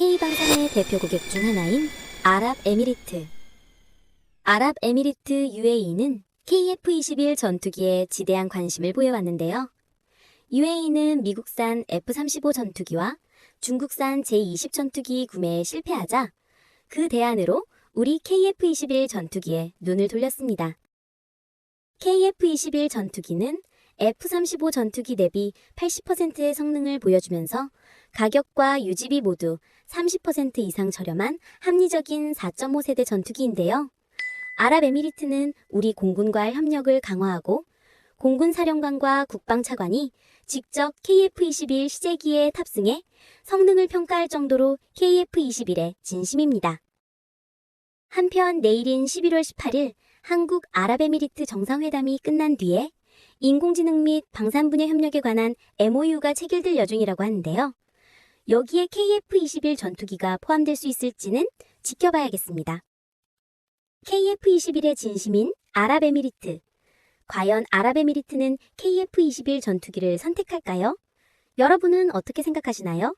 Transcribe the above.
K방산의 대표 고객 중 하나인 아랍에미리트. 아랍에미리트 UAE는 KF-21 전투기에 지대한 관심을 보여왔는데요. UAE는 미국산 F-35 전투기와 중국산 제-20 전투기 구매에 실패하자 그 대안으로 우리 KF-21 전투기에 눈을 돌렸습니다. KF-21 전투기는 F-35 전투기 대비 80%의 성능을 보여주면서 가격과 유지비 모두 30% 이상 저렴한 합리적인 4.5세대 전투기인데요. 아랍에미리트는 우리 공군과 협력을 강화하고 공군 사령관과 국방차관이 직접 KF-21 시제기에 탑승해 성능을 평가할 정도로 KF-21에 진심입니다. 한편 내일인 11월 18일 한국 아랍에미리트 정상회담이 끝난 뒤에 인공지능 및 방산 분야 협력에 관한 MOU가 체결될 여중이라고 하는데요. 여기에 KF-21 전투기가 포함될 수 있을지는 지켜봐야겠습니다. KF-21의 진심인 아랍에미리트. 과연 아랍에미리트는 KF-21 전투기를 선택할까요? 여러분은 어떻게 생각하시나요?